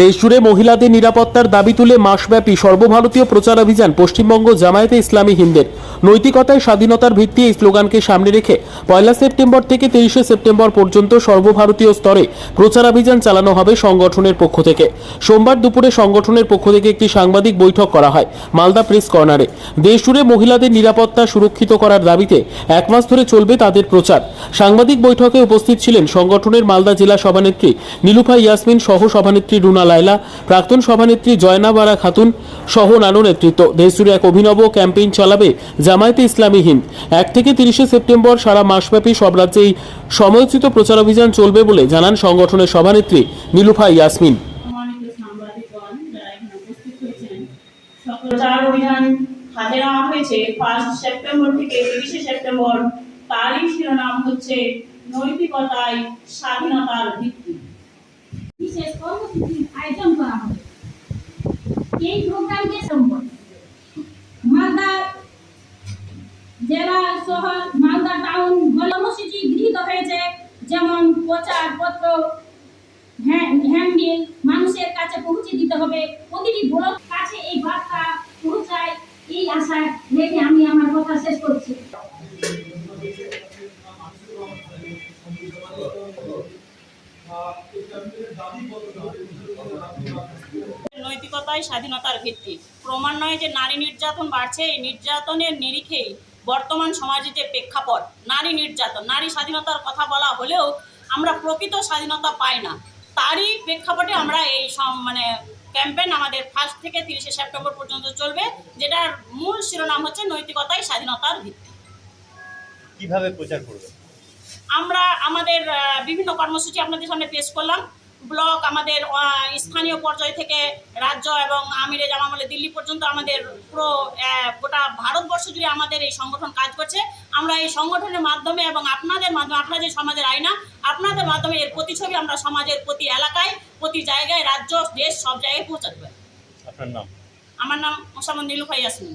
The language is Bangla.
দেশজুড়ে মহিলাদের নিরাপত্তার দাবি তুলে মাসব্যাপী সর্বভারতীয় প্রচার অভিযান পশ্চিমবঙ্গ, জামায়াতে ইসলামী, হিন্দের। নৈতিকতায় স্বাধীনতার ভিত্তি এই স্লোগানকে সামনে রেখে পয়লা সেপ্টেম্বর থেকে তেইশে সেপ্টেম্বর পর্যন্ত সর্বভারতীয় স্তরে প্রচার অভিযান চালানো হবে সংগঠনের পক্ষ থেকে। সোমবার দুপুরে সংগঠনের পক্ষ থেকে একটি সাংবাদিক বৈঠক করা হয় মালদা প্রেস কর্নারে। দেশজুড়ে মহিলাদের নিরাপত্তা সুরক্ষিত করার দাবিতে এক মাস ধরে চলবে তাদের প্রচার। সাংবাদিক বৈঠকে উপস্থিত ছিলেন সংগঠনের মালদা জেলা সভানেত্রী নীলুফা ইয়াসমিন, সহ সভানেত্রী রুনা লায়লা, প্রাক্তন সভানেত্রী জয়নাবারা খাতুন সহ নানো নেতৃত্ব। দেশজুড়ে এক অভিনব ক্যাম্পেইন চালাবে জামায়াতে ইসলামী হিন্দ। এক থেকে তিরিশে সেপ্টেম্বর সারা মাসব্যাপী সব রাজ্যেই সময়োচিত প্রচার অভিযান চলবে বলে জানান সংগঠনের সভানেত্রী নীলুফা ইয়াসমিন। প্রচার অভিযান হাতে নেওয়া হয়েছে ফার্স্ট সেপ্টেম্বর থেকে তিরিশে সেপ্টেম্বর। তারই শিরোনাম হচ্ছে নৈতিকতায় স্বাধীনতার ভিত্তি। বিশেষ কর্মসূচির আয়োজন করা হবে। এই প্রোগ্রামকে সম্পদ মালদা জেলা শহর মালদা টাউন কর্মসূচি গৃহীত হয়েছে। যেমন প্রচার পত্র হ্যান্ডবিল মানুষের কাছে পৌঁছে দিতে হবে। প্রতিটি ব্লক কাছে এই বার্তা পৌঁছায়, এই আশা রেখে আমি আমার কথা শেষ করছি। নৈতিকতায় স্বাধীনতার ভিত্তি। ক্রমান্বয়ে যে নারী নির্যাতন বাড়ছে, এই নির্যাতনের নিরিখেই বর্তমান সমাজে যে প্রেক্ষাপট, নারী নির্যাতন, নারী স্বাধীনতার কথা বলা হলেও আমরা প্রকৃত স্বাধীনতা পাই না। তারই প্রেক্ষাপটে আমরা এই মানে ক্যাম্পেইন আমাদের ফার্স্ট থেকে তিরিশে সেপ্টেম্বর পর্যন্ত চলবে, যেটার মূল শিরোনাম হচ্ছে নৈতিকতায় স্বাধীনতার ভিত্তি। কীভাবে প্রচার করবে আমরা আমাদের বিভিন্ন কর্মসূচি আপনাদের সামনে পেশ করলাম। ব্লক আমাদের স্থানীয় পর্যায় থেকে রাজ্য এবং আমিরে জামামলে দিল্লি পর্যন্ত আমাদের পুরো গোটা ভারতবর্ষ জুড়ে আমাদের এই সংগঠন কাজ করছে। আমরা এই সংগঠনের মাধ্যমে এবং আপনাদের মাধ্যমে আপনারা যে সমাজের আয়না আপনাদের মাধ্যমে এর প্রতিছবি আমরা সমাজের প্রতি এলাকায় প্রতি জায়গায় রাজ্য দেশ সব জায়গায় পৌঁছাতে পারি। আপনার নাম? আমার নাম মোসাম্মদ নীলুফা ইয়াসমিন।